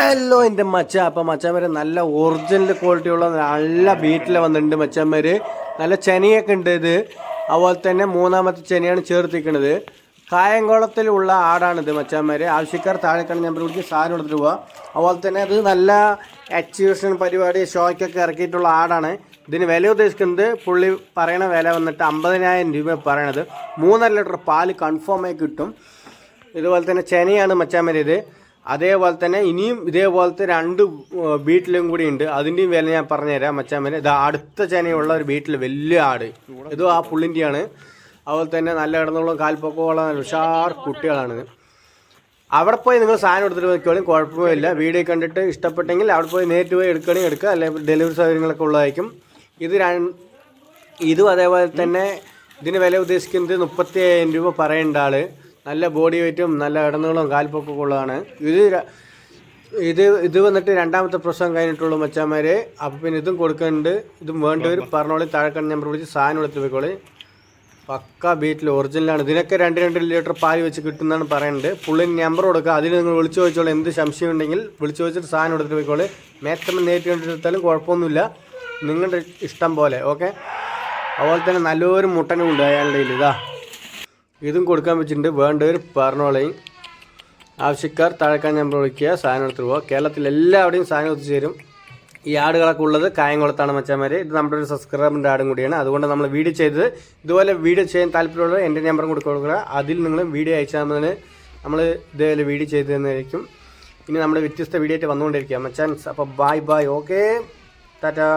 Hello എന്റെ മച്ച. അപ്പം മച്ചാമ്മര് നല്ല ഒറിജിനൽ ക്വാളിറ്റി ഉള്ള നല്ല ബീറ്റിൽ വന്നിട്ടുണ്ട് മച്ചാമ്മര് നല്ല ചെനയൊക്കെ ഉണ്ട് ഇത്. അതുപോലെ തന്നെ മൂന്നാമത്തെ ചെനയാണ് ചേർത്തിക്കുന്നത് കായംകുളത്തിലുള്ള ആടാണിത് മച്ചാമ്മര് ആവശ്യക്കാർ താഴെക്കാണ് ഞാൻ വിളിച്ച് സാധനം എടുത്തിട്ട് പോവാം. അതുപോലെ തന്നെ അത് നല്ല എക്സിബിഷൻ പരിപാടി ഷോയ്ക്കൊക്കെ ഇറക്കിയിട്ടുള്ള ആടാണ്. ഇതിന് വില ഉദ്ദേശിക്കുന്നത് പുള്ളി പറയണ വില വന്നിട്ട് അമ്പതിനായിരം രൂപ പറയണത്. മൂന്നര ലിറ്റർ പാൽ കൺഫേമായി കിട്ടും. ഇതുപോലെ തന്നെ ചെനയാണ് മച്ചാമരി ഇത്. അതേപോലെ തന്നെ ഇനിയും ഇതേപോലത്തെ രണ്ട് ബീറ്റിലും കൂടി ഉണ്ട്. അതിന്റെയും വില ഞാൻ പറഞ്ഞുതരാം മച്ചാമരി ഇത് അടുത്ത ചെനയുള്ള ഒരു ബീറ്റിൽ വലിയ ആട്. ഇതും ആ പുള്ളിന്റെയാണ് അതുപോലെ തന്നെ നല്ല കിടന്നുള്ള കാൽപ്പൊക്കമുള്ള ഉഷാർ കുട്ടികളാണ്. അവിടെ പോയി നിങ്ങൾ സാധനം എടുത്തിട്ട് വെക്കുകയാണെങ്കിൽ കുഴപ്പമില്ല. വീഡിയോ കണ്ടിട്ട് ഇഷ്ടപ്പെട്ടെങ്കിൽ അവിടെ പോയി നേരിട്ട് പോയി എടുക്കുകയാണെങ്കിൽ എടുക്കുക. അല്ലെങ്കിൽ ഡെലിവറി സൗകര്യങ്ങളൊക്കെ ഉള്ളതായിരിക്കും. ഇത് ഇതും അതേപോലെ തന്നെ ഇതിന് വില ഉദ്ദേശിക്കുന്നത് മുപ്പത്തി അയ്യായിരം രൂപ പറയേണ്ട ആൾ. നല്ല ബോഡി വെയിറ്റും നല്ല ഇടനീളവും കാൽപ്പൊക്കെ ഉള്ളതാണ്. ഇത് ഇത് ഇത് വന്നിട്ട് രണ്ടാമത്തെ പ്രസവം കഴിഞ്ഞിട്ടുള്ളൂ മച്ചാമാരെ അപ്പം പിന്നെ ഇതും കൊടുക്കുന്നുണ്ട്. ഇതും വേണ്ടവർ പറഞ്ഞോളി താഴെ നമ്പർ വിളിച്ച് സാധനം എടുത്ത് പോയിക്കോളി പക്ക ബീറ്റിൽ ഒറിജിനലാണ് ഇതിനൊക്കെ രണ്ട് രണ്ട് ലിറ്റർ പാൽ വെച്ച് കിട്ടുന്നതാണ് പറയുന്നത്. പുള്ളിന് നമ്പർ കൊടുക്കുക. അതിന് നിങ്ങൾ വിളിച്ചു ചോദിച്ചോളൂ എന്ത് സംശയം ഉണ്ടെങ്കിൽ വിളിച്ചു ചോദിച്ചിട്ട് സാധനം എടുത്തിട്ട് പോയിക്കോളി മേത്തമ്മ നേരിട്ട് കണ്ടെടുത്താലും കുഴപ്പമൊന്നുമില്ല. നിങ്ങളുടെ ഇഷ്ടം പോലെ ഓക്കെ അതുപോലെ തന്നെ നല്ലൊരു മുട്ടനും ഉണ്ട് അയാളുടെ ഇതാ. ഇതും കൊടുക്കാൻ വെച്ചിട്ടുണ്ട്. വേണ്ടവർ പറഞ്ഞോളയും. ആവശ്യക്കാർ താഴെക്കാൻ നമ്പർ വിളിക്കുക. സാധനം എടുത്തു പോവുക കേരളത്തിൽ എല്ലാവരുടെയും സാധനം എത്തിച്ചേരും ഈ ആടുകളൊക്കെ ഉള്ളത് കായംകുളത്താണ് മച്ചാമാര് ഇത് നമ്മുടെ ഒരു സബ്സ്ക്രൈബറിന്റെ ആടും കൂടിയാണ്. അതുകൊണ്ട് നമ്മൾ വീഡിയോ ചെയ്തത്. ഇതുപോലെ വീഡിയോ ചെയ്യാൻ താല്പര്യമുള്ളത് എന്റെ നമ്പറും കൂടി കൊടുക്കുക. അതിൽ നിങ്ങൾ വീഡിയോ അയച്ചാൽ നമ്മൾ ഇതേപോലെ വീഡിയോ ചെയ്തു തന്നെയായിരിക്കും ഇനി നമ്മുടെ വ്യത്യസ്ത വീഡിയോ ആയിട്ട് വന്നുകൊണ്ടിരിക്കുക മച്ചാൻസ് അപ്പോൾ ബായ് ബായ് ഓക്കെ ടാറ്റാ